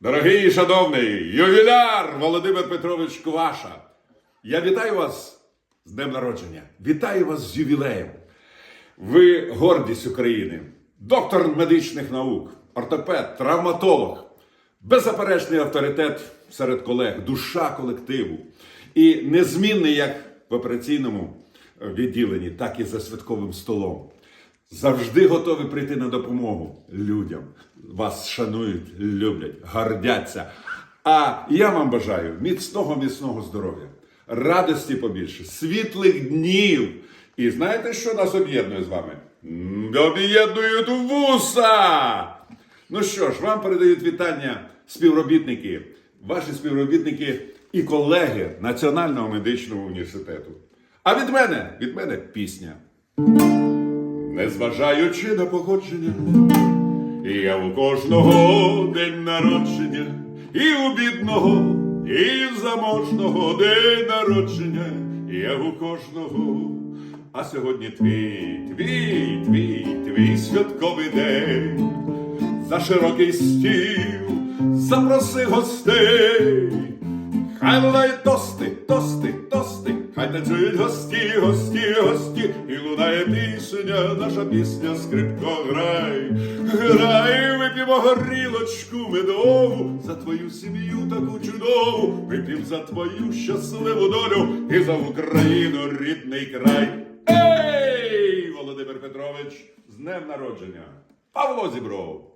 Дорогий і шановний ювіляр Володимир Петрович Кваша. Я вітаю вас з днем народження. Вітаю вас з ювілеєм. Ви гордість України, доктор медичних наук, ортопед, травматолог, беззаперечний авторитет серед колег, душа колективу і незмінний як в операційному відділенні, так і за святковим столом. Завжди готові прийти на допомогу людям. Вас шанують, люблять, гордяться. А я вам бажаю міцного, міцного здоров'я, радості побільше, світлих днів. І знаєте, що нас об'єднує з вами? Об'єднують вуса! Ну що ж, вам передають вітання співробітники, ваші співробітники і колеги Національного медичного університету. А від мене, від мене пісня. Незважаючи на погодження, я у кожного день народження, і у бідного, і заможного день народження, я у кожного. А сьогодні твій, твій, твій, твій святковий день. За широкий стіл запроси гостей. Хай тости, тости, тости, хай танцюють гості, гості, гості, і лунає пісня, наша пісня, скрипко грай, грай, вип'ємо горілочку медову за твою сім'ю таку чудову, вип'ємо за твою щасливу долю і за Україну рідний край. Ей, Володимир Петрович, з днем народження! Павло Зібров!